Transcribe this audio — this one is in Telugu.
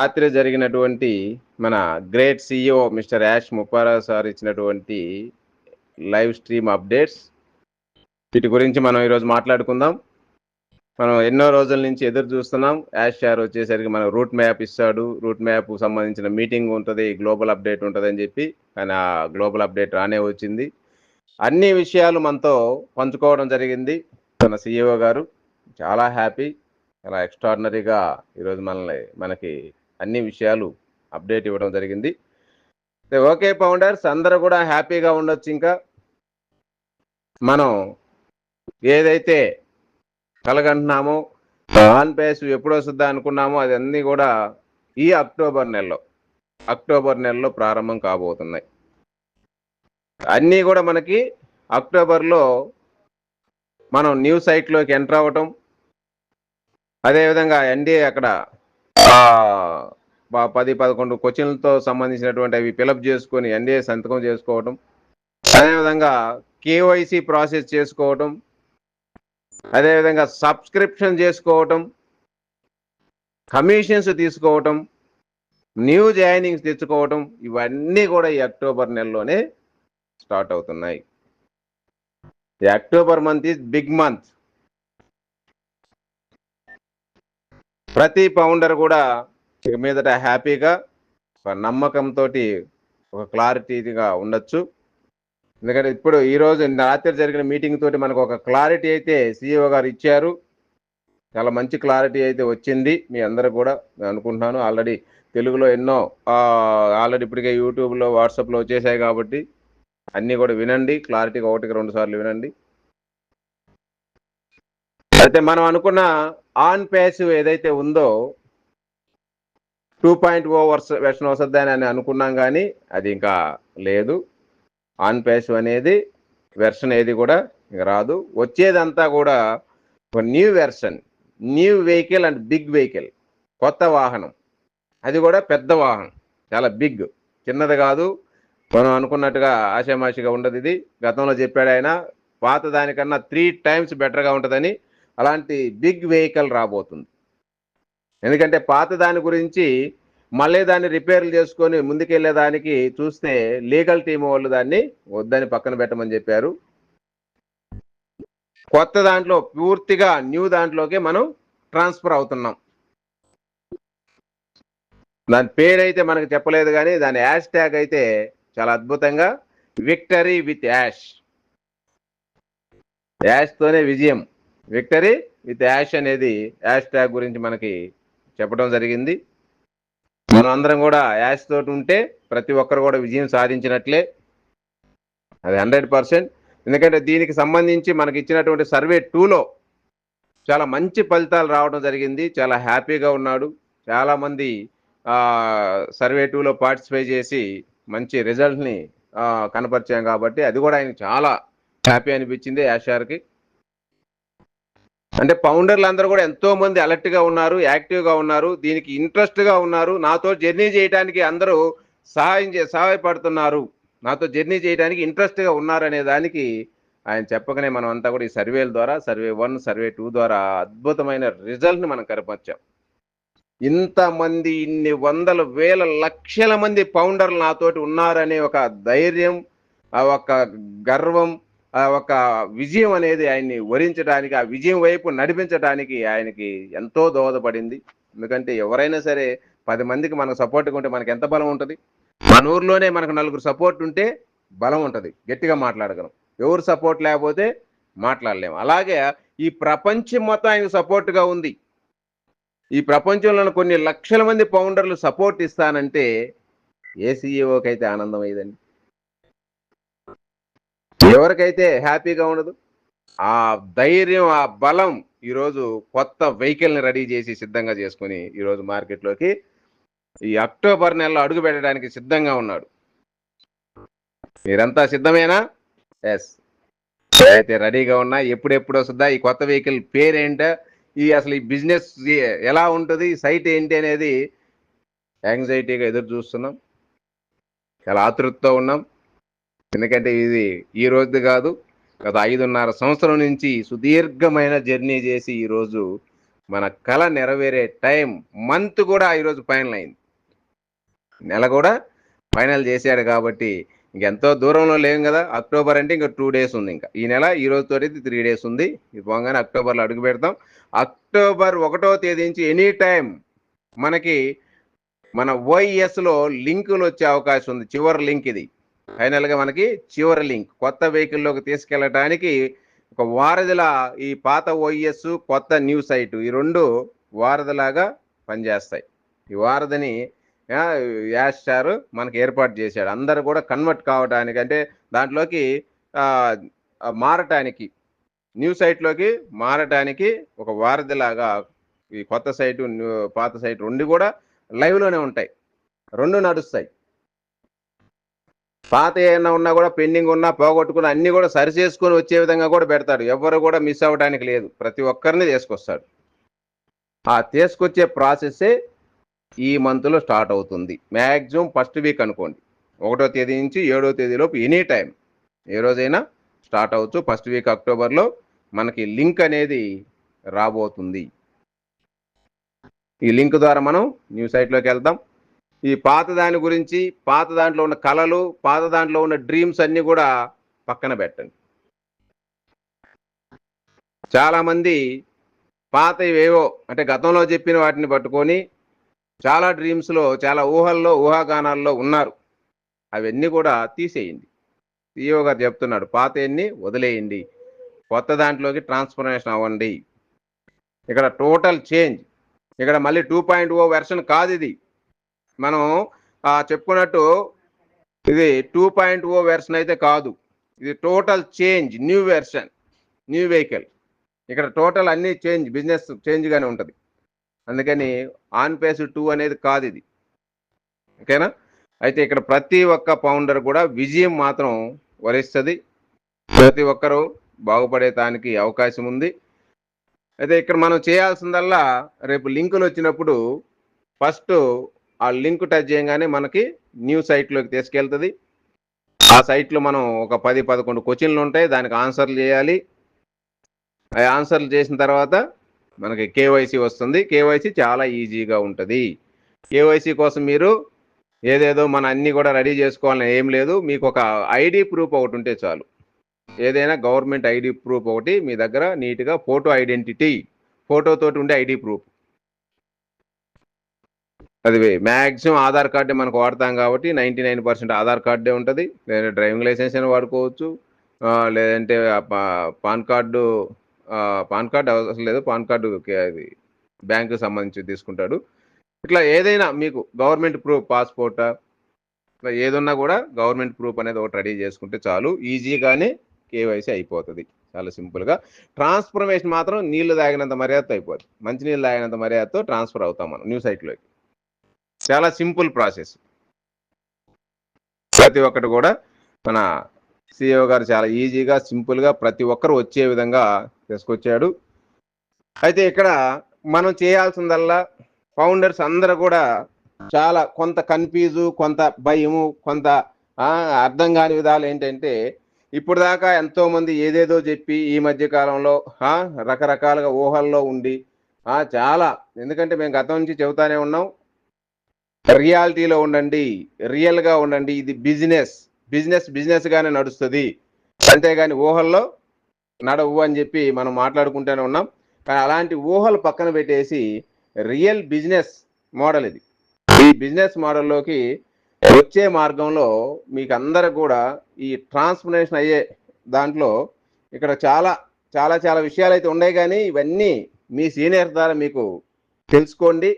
రాత్రి జరిగినటువంటి మన great CEO mister Yash Mupparao sir ఇచ్చినటువంటి లైవ్ స్ట్రీమ్ అప్డేట్స్. వీటి గురించి మనం ఈరోజు మాట్లాడుకుందాం. మనం ఎన్నో రోజుల నుంచి ఎదురు చూస్తున్నాం. యాష్ సార్ వచ్చేసరికి మన రూట్ మ్యాప్ ఇస్తాడు. రూట్ మ్యాప్ సంబంధించిన మీటింగ్ ఉంటుంది గ్లోబల్ అప్డేట్ ఉంటుంది అని చెప్పి కానీ ఆ గ్లోబల్ అప్డేట్ రానే వచ్చింది. అన్ని విషయాలు మనతో పంచుకోవడం జరిగింది మన సిఇఓ గారు. చాలా హ్యాపీ చాలా ఎక్స్ట్రాడినరీగా ఈరోజు మనల్ని మనకి అన్ని విషయాలు అప్డేట్ ఇవ్వడం జరిగింది. ఓకే ఫౌండర్స్ అందరూ కూడా హ్యాపీగా ఉండొచ్చు ఇంకా. మనం ఏదైతే కలగంటున్నామో ఆన్ పేస్ ఎప్పుడు వస్తుందా అనుకున్నామో అది అన్నీ కూడా ఈ అక్టోబర్ నెలలో అక్టోబర్ నెలలో ప్రారంభం కాబోతున్నాయి. అన్నీ కూడా మనకి అక్టోబర్లో మనం న్యూస్ సైట్లోకి ఎంటర్ అవ్వటం అదేవిధంగా ఎన్డీఏ అక్కడ పది పదకొండు క్వశ్చన్లతో సంబంధించినటువంటి అవి ఫిలప్ చేసుకొని ఎన్డీఏ సంతకం చేసుకోవటం. అదేవిధంగా కేవైసీ ప్రాసెస్ చేసుకోవటం. అదేవిధంగా సబ్స్క్రిప్షన్ చేసుకోవటం. కమిషన్స్ తీసుకోవటం. న్యూ జాయినింగ్స్ తెచ్చుకోవటం. ఇవన్నీ కూడా ఈ అక్టోబర్ నెలలోనే స్టార్ట్ అవుతున్నాయి. ఈ October month is big month. ప్రతి ఫౌండర్ కూడా ఇక మీదట హ్యాపీగా ఒక నమ్మకంతో ఒక క్లారిటీగా ఉండొచ్చు. ఎందుకంటే ఇప్పుడు ఈరోజు రాత్రి జరిగిన మీటింగ్ తోటి మనకు ఒక క్లారిటీ అయితే సీఈఓ గారు ఇచ్చారు. చాలా మంచి క్లారిటీ అయితే వచ్చింది. మీ అందరూ కూడా నేను అనుకుంటున్నాను. ఆల్రెడీ తెలుగులో ఎన్నో ఆల్రెడీ ఇప్పటికే యూట్యూబ్లో వాట్సాప్లో వచ్చేసాయి కాబట్టి అన్నీ కూడా వినండి. క్లారిటీగా ఒకటికి రెండు సార్లు వినండి. అయితే మనం అనుకున్న ఆన్ ప్యాసివ్ ఏదైతే ఉందో టూ పాయింట్ ఓ వర్స్ వెర్షన్ వస్తుందని అని అనుకున్నాం కానీ అది ఇంకా లేదు. ఆన్ ప్యాసివ్ అనేది వెర్షన్ ఏది కూడా రాదు. వచ్చేదంతా కూడా ఒక new version. New vehicle and big vehicle కొత్త వాహనం. అది కూడా పెద్ద వాహనం. చాలా బిగ్ చిన్నది కాదు. మనం అనుకున్నట్టుగా ఆశామాషిగా ఉండదు ఇది. గతంలో చెప్పాడు ఆయన పాత దానికన్నా త్రీ టైమ్స్ బెటర్గా ఉంటుందని అలాంటి బిగ్ వెహికల్ రాబోతుంది. ఎందుకంటే పాత దాని గురించి మళ్ళీ దాన్ని రిపేర్లు చేసుకొని ముందుకెళ్ళే దానికి చూస్తే లీగల్ టీం వాళ్ళు దాన్ని వద్దని పక్కన పెట్టమని చెప్పారు. కొత్త దాంట్లో పూర్తిగా న్యూ దాంట్లోకి మనం ట్రాన్స్ఫర్ అవుతున్నాం. దాని పేరైతే మనకు చెప్పలేదు కానీ దాని యాష్ ట్యాగ్ అయితే చాలా అద్భుతంగా విక్టరీ విత్ యాష్. యాష్తోనే విజయం. విక్టరీ విత్ యాష్ అనేది యాష్ ట్యాగ్ గురించి మనకి చెప్పడం జరిగింది. మనం అందరం కూడా యాష్ తోటి ఉంటే ప్రతి ఒక్కరు కూడా విజయం సాధించినట్లే. అది హండ్రెడ్ పర్సెంట్. ఎందుకంటే దీనికి సంబంధించి మనకి ఇచ్చినటువంటి సర్వే టూలో చాలా మంచి ఫలితాలు రావడం జరిగింది. చాలా హ్యాపీగా ఉన్నాడు. చాలామంది సర్వే టూలో పార్టిసిపేట్ చేసి మంచి రిజల్ట్ని కనపరిచాం కాబట్టి అది కూడా ఆయనకు చాలా హ్యాపీ అనిపించింది యాషార్కి అంటే ఫౌండర్లు అందరూ కూడా ఎంతో మంది అలర్ట్గా ఉన్నారు యాక్టివ్గా ఉన్నారు దీనికి ఇంట్రెస్ట్గా ఉన్నారు. నాతో జర్నీ చేయడానికి అందరూ సహాయం చే సహాయపడుతున్నారు. నాతో జర్నీ చేయడానికి ఇంట్రెస్ట్గా ఉన్నారు అనే దానికి ఆయన చెప్పకనే మనం అంతా కూడా ఈ సర్వేల ద్వారా సర్వే వన్ సర్వే టూ ద్వారా అద్భుతమైన రిజల్ట్ని మనం కనిపించాం ఇంతమంది ఇన్ని వందల వేల లక్షల మంది పౌండర్లు నాతోటి ఉన్నారనే ఒక ధైర్యం ఆ ఒక గర్వం ఒక విజయం అనేది ఆయన్ని వరించడానికి ఆ విజయం వైపు నడిపించడానికి ఆయనకి ఎంతో దోహదపడింది. ఎందుకంటే ఎవరైనా సరే పది మందికి మనకు సపోర్ట్గా ఉంటే మనకి ఎంత బలం ఉంటుంది? మన ఊర్లోనే మనకు నలుగురు సపోర్ట్ ఉంటే బలం ఉంటుంది. గట్టిగా మాట్లాడగలం. ఎవరు సపోర్ట్ లేకపోతే మాట్లాడలేము అలాగే ఈ ప్రపంచం మొత్తం ఆయనకు సపోర్ట్గా ఉంది. ఈ ప్రపంచంలో కొన్ని లక్షల మంది ఫౌండర్లు సపోర్ట్ ఇస్తానంటే ఏ అయితే ఆనందం అయ్యిందండి? ఎవరికైతే హ్యాపీగా ఉండదు ఆ ధైర్యం ఆ బలం ఈరోజు కొత్త వెహికల్ని రెడీ చేసి సిద్ధంగా చేసుకుని ఈరోజు మార్కెట్లోకి ఈ అక్టోబర్ నెలలో అడుగు పెట్టడానికి సిద్ధంగా ఉన్నాడు. మీరంతా సిద్ధమేనా? ఎస్ అయితే రెడీగా ఉన్నా ఎప్పుడెప్పుడు వస్తుందా ఈ కొత్త వెహికల్ పేరేంటో ఈ అసలు ఈ బిజినెస్ ఎలా ఉంటుంది సైట్ ఏంటి అనేది యాంగ్జైటీగా ఎదురు చూస్తున్నాం. చాలా ఆతృతతో ఉన్నాం. ఎందుకంటే ఇది ఈ రోజు కాదు గత ఐదున్నర సంవత్సరం నుంచి సుదీర్ఘమైన జర్నీ చేసి ఈరోజు మన కళ నెరవేరే టైం మంత్ కూడా ఈరోజు ఫైనల్ అయింది. నెల కూడా ఫైనల్ చేశాడు కాబట్టి ఇంకెంతో దూరంలో లేం కదా అక్టోబర్ అంటే ఇంకా టూ డేస్ ఉంది ఇంకా. ఈ నెల ఈ రోజు తోటి త్రీ డేస్ ఉంది. ఇది పోగానే అక్టోబర్లో అడుగు పెడతాం. అక్టోబర్ ఒకటో తేదీ నుంచి ఎనీ టైం మనకి మన ఓఈఎస్లో లింకులు వచ్చే అవకాశం ఉంది. చివరి లింక్ ఇది. ఫైనల్గా మనకి చివరి లింక్. కొత్త వెహికల్లోకి తీసుకెళ్ళటానికి ఒక వారధిలా ఈ పాత ఓఎస్ కొత్త న్యూ సైట్ ఈ రెండు వారధిలాగా పనిచేస్తాయి. ఈ వారధిని యాష్ స్టార్ మనకి ఏర్పాటు చేశాడు. అందరూ కూడా కన్వర్ట్ కావడానికి అంటే దాంట్లోకి మారటానికి న్యూ సైట్లోకి మారటానికి ఒక వారధిలాగా ఈ కొత్త సైటు పాత సైట్ రెండు కూడా లైవ్లోనే ఉంటాయి. రెండు నడుస్తాయి. పాత ఏమైనా ఉన్నా కూడా పెండింగ్ ఉన్నా పోగొట్టుకున్న అన్ని కూడా సరి చేసుకొని వచ్చే విధంగా కూడా పెడతాడు. ఎవరు కూడా మిస్ అవ్వడానికి లేదు. ప్రతి ఒక్కరిని తీసుకొస్తాడు. ఆ తీసుకొచ్చే ప్రాసెస్సే ఈ మంత్లో స్టార్ట్ అవుతుంది. మ్యాక్సిమం ఫస్ట్ వీక్ అనుకోండి. ఒకటో తేదీ నుంచి ఏడో తేదీలోపు ఎనీ టైం ఏ రోజైనా స్టార్ట్ అవ్వచ్చు. ఫస్ట్ వీక్ అక్టోబర్లో మనకి లింక్ అనేది రాబోతుంది. ఈ లింక్ ద్వారా మనం న్యూ సైట్లోకి వెళ్దాం. ఈ పాత దాని గురించి పాత దాంట్లో ఉన్న కళలు పాత దాంట్లో ఉన్న డ్రీమ్స్ అన్నీ కూడా పక్కన పెట్టండి. చాలామంది పాత ఏవో అంటే గతంలో చెప్పిన వాటిని పట్టుకొని చాలా డ్రీమ్స్లో చాలా ఊహల్లో ఊహాగానాల్లో ఉన్నారు. అవన్నీ కూడా తీసేయండి. సీఈఓ గారు చెప్తున్నాడు పాత వదిలేయండి. కొత్త దాంట్లోకి ట్రాన్స్ఫర్మేషన్ అవ్వండి. ఇక్కడ టోటల్ చేంజ్ ఇక్కడ మళ్ళీ టూ పాయింట్ ఓ వెర్షన్ కాదు ఇది. మనం చెప్పుకున్నట్టు ఇది టూ పాయింట్ ఓ వెర్షన్ అయితే కాదు. ఇది total change new version new vehicle ఇక్కడ టోటల్ అన్ని చేంజ్ బిజినెస్ చేంజ్గానే ఉంటుంది. అందుకని ఆన్ పేస్ టూ అనేది కాదు ఇది. ఓకేనా? అయితే ఇక్కడ ప్రతి ఒక్క పౌండర్ కూడా విజయం మాత్రం వరిస్తుంది. ప్రతి ఒక్కరూ బాగుపడేదానికి అవకాశం ఉంది. అయితే ఇక్కడ మనం చేయాల్సిందల్లా రేపు లింకులు వచ్చినప్పుడు ఫస్ట్ ఆ లింక్ టచ్ చేయగానే మనకి న్యూ సైట్లోకి తీసుకెళ్తుంది. ఆ సైట్లో మనం ఒక పది పదకొండు క్వశ్చన్లు ఉంటాయి. దానికి ఆన్సర్లు చేయాలి. ఆ ఆన్సర్లు చేసిన తర్వాత మనకి కేవైసీ వస్తుంది. కేవైసీ చాలా ఈజీగా ఉంటుంది. కేవైసీ కోసం మీరు ఏదేదో మన అన్నీ కూడా రెడీ చేసుకోవాలని ఏం లేదు. మీకు ఒక ఐడి ప్రూఫ్ ఒకటి ఉంటే చాలు. ఏదైనా గవర్నమెంట్ ఐడి ప్రూఫ్ ఒకటి మీ దగ్గర నీట్గా ఫోటో ఐడెంటిటీ ఫోటోతోటి ఉండే ఐడి ప్రూఫ్. అది మ్యాక్సిమం ఆధార్ కార్డే మనకు వాడతాం కాబట్టి నైంటీ నైన్ పర్సెంట్ ఆధార్ కార్డే ఉంటుంది. లేదా డ్రైవింగ్ లైసెన్స్ అయినా వాడుకోవచ్చు. లేదంటే పా- పాన్ కార్డు పాన్ కార్డు అవసరం లేదు. పాన్ కార్డు అది బ్యాంకు సంబంధించి తీసుకుంటాడు. ఇట్లా ఏదైనా మీకు గవర్నమెంట్ ప్రూఫ్ పాస్పోర్టా ఇట్లా ఏదున్నా కూడా గవర్నమెంట్ ప్రూఫ్ అనేది ఒకటి రెడీ చేసుకుంటే చాలు. ఈజీగానే కేవైసీ అయిపోతుంది. చాలా సింపుల్గా. ట్రాన్స్ఫర్మేషన్ మాత్రం నీళ్ళు తాగినంత మర్యాదతో అయిపోతుంది మంచి నీళ్ళు తాగినంత మర్యాదతో ట్రాన్స్ఫర్ అవుతాం మనం న్యూ సైట్లోకి. చాలా సింపుల్ ప్రాసెస్. ప్రతి ఒక్కటి కూడా మన సిఇఓ గారు చాలా ఈజీగా సింపుల్గా ప్రతి ఒక్కరు వచ్చే విధంగా తీసుకొచ్చాడు. అయితే ఇక్కడ మనం చేయాల్సిందల్లా ఫౌండర్స్ అందరూ కూడా చాలా కొంత కన్ఫ్యూజు కొంత భయము కొంత అర్థం కాని విధాలు ఏంటంటే ఇప్పుడు దాకా ఎంతో మంది ఏదేదో చెప్పి ఈ మధ్య కాలంలో రకరకాలుగా ఊహల్లో ఉండి చాలా. ఎందుకంటే మేము గతం నుంచి చెబుతానే ఉన్నాం. రియాలిటీలో ఉండండి రియల్గా ఉండండి ఇది బిజినెస్ బిజినెస్ బిజినెస్గానే నడుస్తుంది. అంతేగాని ఊహల్లో నడవు అని చెప్పి మనం మాట్లాడుకుంటూనే ఉన్నాం. కానీ అలాంటి ఊహలు పక్కన పెట్టేసి రియల్ బిజినెస్ మోడల్ ఇది. ఈ బిజినెస్ మోడల్లోకి వచ్చే మార్గంలో మీకు అందరూ కూడా ఈ ట్రాన్స్ఫర్మేషన్ అయ్యే దాంట్లో ఇక్కడ చాలా చాలా చాలా విషయాలు అయితే ఉన్నాయి. కానీ ఇవన్నీ మీ సీనియర్ ద్వారా మీకు తెలుసుకోండి.